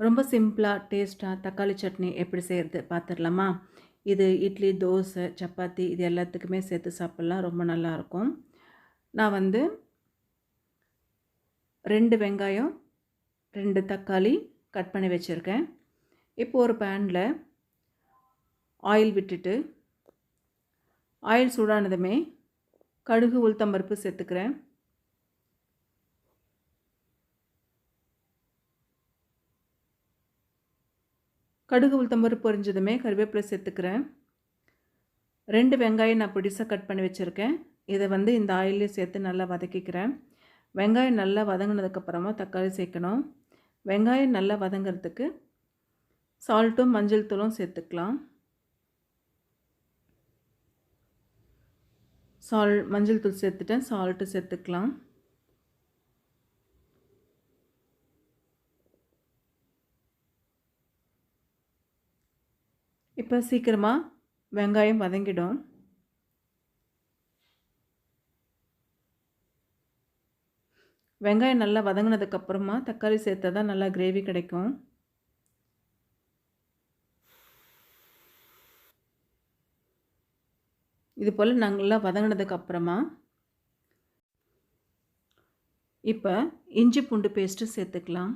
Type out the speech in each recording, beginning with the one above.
ரொம்ப சிம்பிளாக டேஸ்ட்டாக தக்காளி சட்னி எப்படி செய்கிறது பார்த்துடலாமா இது இட்லி தோசை சப்பாத்தி இது எல்லாத்துக்குமே சேர்த்து சாப்பிட்லாம் ரொம்ப நல்லாயிருக்கும் நான் வந்து ரெண்டு வெங்காயம் ரெண்டு தக்காளி கட் பண்ணி வச்சுருக்கேன். இப்போ ஒரு பேனில் ஆயில் விட்டுட்டு ஆயில் சூடானதுமே கடுகு உளுத்தம்பருப்பு சேர்த்துக்கிறேன். கடுகு உளுத்தம்பருப்பு பொரிஞ்சதுமே கருவேப்பிலை சேர்த்துக்கிறேன். ரெண்டு வெங்காயம் நான் பிடிசாக கட் பண்ணி வச்சுருக்கேன். இதை வந்து இந்த ஆயிலே சேர்த்து நல்லா வதக்கிக்கிறேன். வெங்காயம் நல்லா வதங்கினதுக்கப்புறமா தக்காளி சேர்க்கணும். வெங்காயம் நல்லா வதங்கிறதுக்கு சால்ட்டும் மஞ்சள் தூளும் சேர்த்துக்கலாம். சால் மஞ்சள் தூள் சேர்த்துட்டேன். சால்ட்டு சேர்த்துக்கலாம். இப்போ சீக்கிரமாக வெங்காயம் வதங்கிடும். வெங்காயம் நல்லா வதங்கினதுக்கப்புறமா தக்காளி சேர்த்தா தான் நல்லா கிரேவி கிடைக்கும். இது போல் நல்லா வதங்கினதுக்கப்புறமா இப்போ இஞ்சி பூண்டு பேஸ்ட்டு சேர்த்துக்கலாம்.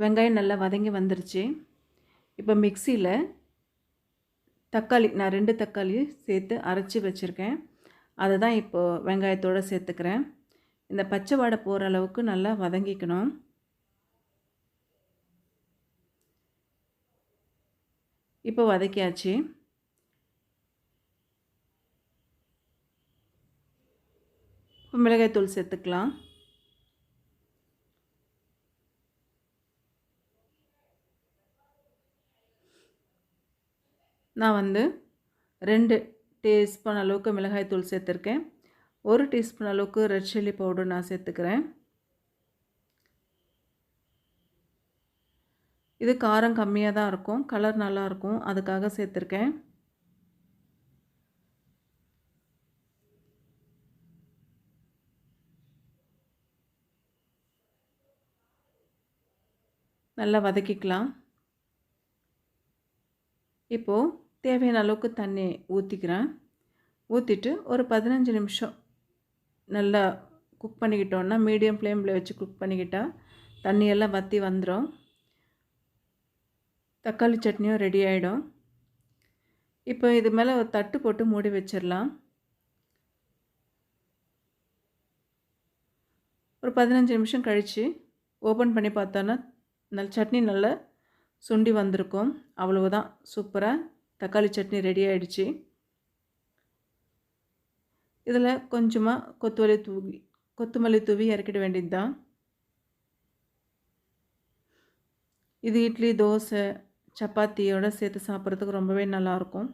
வெங்காயம் நல்லா வதங்கி வந்துருச்சு. இப்போ மிக்சியில் தக்காளி நான் ரெண்டு தக்காளி சேர்த்து அரைச்சி வச்சுருக்கேன். அதை தான் இப்போது வெங்காயத்தோடு சேர்த்துக்கிறேன். இந்த பச்சை வாடை போகிற அளவுக்கு நல்லா வதங்கிக்கணும். இப்போ வதக்கியாச்சு. இப்போ மிளகாய்த்தூள் சேர்த்துக்கலாம். நான் வந்து ரெண்டு டீஸ்பூன் அளவுக்கு மிளகாய் தூள் சேர்த்துருக்கேன். ஒரு டீஸ்பூன் அளவுக்கு ரெட் சில்லி பவுடர் நான் சேர்த்துக்கிறேன். இது காரம் கம்மியாக தான் இருக்கும். கலர் நல்லாயிருக்கும் அதுக்காக சேர்த்துருக்கேன். நல்லா வதக்கிக்கலாம். இப்போது தேவையான அளவுக்கு தண்ணி ஊற்றிக்கிறேன் ஊற்றிட்டு ஒரு பதினஞ்சு நிமிஷம் நல்லா குக் பண்ணிக்கிட்டோன்னா மீடியம் ஃப்ளேமில் வச்சு குக் பண்ணிக்கிட்டால் தண்ணியெல்லாம் வற்றி வந்துடும் தக்காளி சட்னியும் ரெடி ஆகிடும் இப்போ இது மேலே ஒரு தட்டு போட்டு மூடி வச்சிடலாம். ஒரு பதினஞ்சு நிமிஷம் கழித்து ஓப்பன் பண்ணி பார்த்தோன்னா நல்ல சட்னி நல்லா சுண்டி வந்திருக்கும். அவ்வளவுதான். சூப்பராக தக்காளி சட்னி ரெடி ஆகிடுச்சு இதில் கொஞ்சமாக கொத்துமல்லி தூவி கொத்தமல்லி தூவி இறக்கிட வேண்டியது தான் இது இட்லி தோசை சப்பாத்தியோடு சேர்த்து சாப்பிட்றதுக்கு ரொம்பவே நல்லாயிருக்கும்.